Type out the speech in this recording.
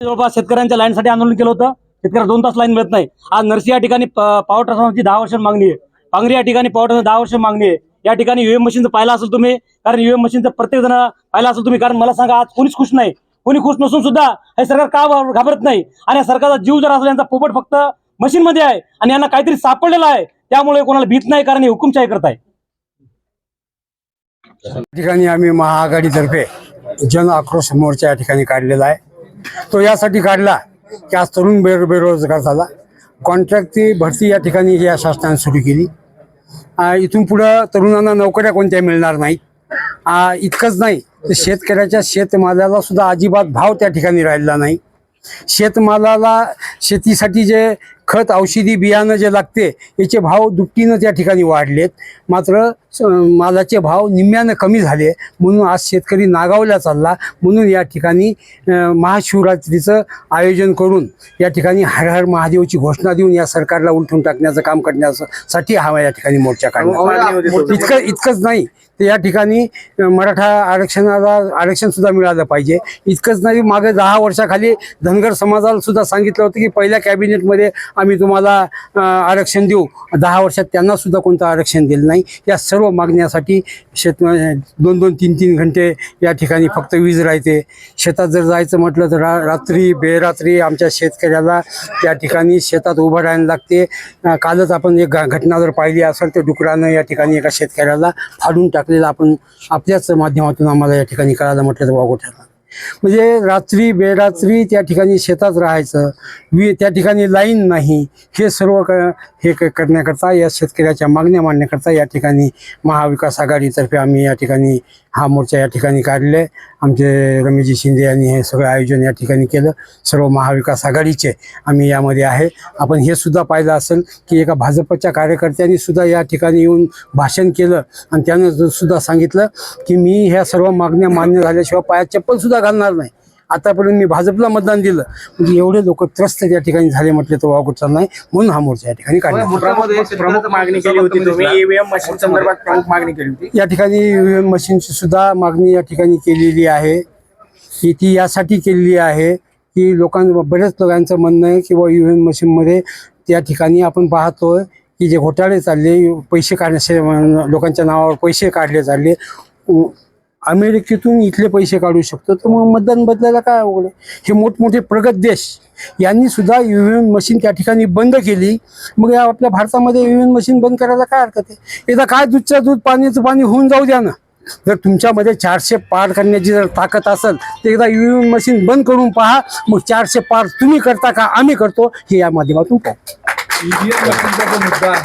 जवळपास शेतकऱ्यांच्या लाईनसाठी आंदोलन केलं होतं. शेतकऱ्या दोन तास लाईन मिळत नाही. आज नरसी या ठिकाणी पॉवर ट्रान्सफॉर्मरची दहा वर्ष मागणी आहे. पांगरी या ठिकाणी पॉवर ट्रान्सफॉर्मर दहा वर्ष मागणी आहे. या ठिकाणी युएम मशीनचं पाहिलं असेल तुम्ही कारण युएम मशीनचं प्रत्येक जण पाहिलं असेल तुम्ही. कारण मला सांगा आज कोणीच खुश नाही. कोणी खुश नसून सुद्धा हे सरकार का घाबरत नाही? आणि सरकारचा जीव जर असेल यांचा पोपट फक्त मशीनमध्ये आहे आणि यांना काहीतरी सापडलेलं आहे त्यामुळे कोणाला भीत नाही कारण हे हुकुमशाही करत आहे ठिकाणी आम्ही महाआघाडीतर्फे जन आक्रोश मोर्चा या ठिकाणी काढलेला आहे. तो यासाठी काढला की आज तरुण बेरो बेरोजगार झाला. कॉन्ट्रॅक्टची भरती या ठिकाणी या शासनाने सुरू केली. इथून पुढं तरुणांना नोकऱ्या कोणत्या मिळणार नाहीत. इतकंच नाही तर शेतकऱ्याच्या शेतमालाला सुद्धा अजिबात भाव त्या ठिकाणी राहिलेला नाही. शेतमालाला शेतीसाठी जे खत औषधी बियाणं जे लागते याचे भाव दुपटीनं त्या ठिकाणी वाढलेत. मात्र मालाचे भाव निम्म्यानं कमी झाले. म्हणून आज शेतकरी नागावला चालला. म्हणून या ठिकाणी महाशिवरात्रीचं आयोजन करून या ठिकाणी हर हर महादेवची घोषणा देऊन या सरकारला उलटून टाकण्याचं काम करण्यासाठी हा या ठिकाणी मोर्चा काढला इतकं इतकंच नाही. तर या ठिकाणी मराठा आरक्षणाला आरक्षण सुद्धा मिळालं पाहिजे. इतकंच नाही मागे दहा वर्षाखाली धनगर समाजाला सुद्धा सांगितलं होतं की पहिल्या कॅबिनेटमध्ये आम्ही तुम्हाला आरक्षण देऊ. दहा वर्षात त्यांना सुद्धा कोणतं आरक्षण दिलं नाही. या सर्व मागण्यासाठी शेत दोन दोन तीन तीन घंटे या ठिकाणी फक्त वीज राहते. शेतात जर जायचं म्हटलं तर रा रात्री बेरात्री आमच्या शेतकऱ्याला त्या ठिकाणी शेतात उभं राहायला लागते. कालच आपण एक घटना जर पाहिली असेल तर डुकरानं या ठिकाणी एका शेतकऱ्याला फाडून टाकलेलं आपण आपल्याच माध्यमातून आम्हाला या ठिकाणी कळायला म्हटलं तर वागू ठरला म्हणजे रात्री बेरात्री त्या ठिकाणी शेतात राहायचं. वी त्या ठिकाणी लाईन नाही. हे सर्व क हे क करण्याकरता या शेतकऱ्याच्या मागण्या मांडण्याकरता या ठिकाणी महाविकास आघाडीतर्फे आम्ही या ठिकाणी हा मोर्चा या ठिकाणी काढले. आमचे रमेशजी शिंदे यांनी हे सगळं आयोजन या ठिकाणी केलं. सर्व महाविकास आघाडीचे आम्ही यामध्ये आहे. आपण हे सुद्धा पाहिलं असेल की एका भाजपच्या कार्यकर्त्यांनी सुद्धा या ठिकाणी येऊन भाषण केलं आणि त्यानं सुद्धा सांगितलं की मी ह्या सर्व मागण्या मान्य झाल्याशिवाय पायात चप्पल सुद्धा घालणार नाही. आतापर्यंत मी भाजपला मतदान दिलं. म्हणजे एवढे लोक त्रस्त त्या ठिकाणी झाले म्हटले तर वागूचा नाही म्हणून हा मोर्चा या ठिकाणी काढला. मागणी केली होती तुम्ही. ईव्हीएम मशीन संदर्भात प्रमुख मागणी केली होती. या ठिकाणी ईव्हीएम मशीनची सुद्धा मागणी या ठिकाणी केलेली आहे. की ती यासाठी केलेली आहे की लोकां बऱ्याच लोकांचं म्हणणं आहे की बुवा ईव्हीएम मशीनमध्ये त्या ठिकाणी आपण पाहतोय की जे घोटाळे चालले पैसे काढण्याचे लोकांच्या नावावर पैसे काढले चालले. अमेरिकेतून इथले पैसे काढू शकतो. तर मग मतदान बदलायला काय अवघड आहे? हे मोठमोठे प्रगत देश यांनी सुद्धा ईव्हीएम मशीन त्या ठिकाणी बंद केली. मग या आपल्या भारतामध्ये ईव्हीएम मशीन बंद करायला काय हरकत आहे? एकदा काय दूधच्या दूध पाण्याचं पाणी होऊन जाऊ द्या ना. जर तुमच्यामध्ये चारशे पार करण्याची जर ताकद असेल तर एकदा ईव्हीएम मशीन बंद करून पहा. मग चारशे पार तुम्ही करता का आम्ही करतो. हे या माध्यमातून काय ईव्हीएम मशीनचा जो मुद्दा आहे.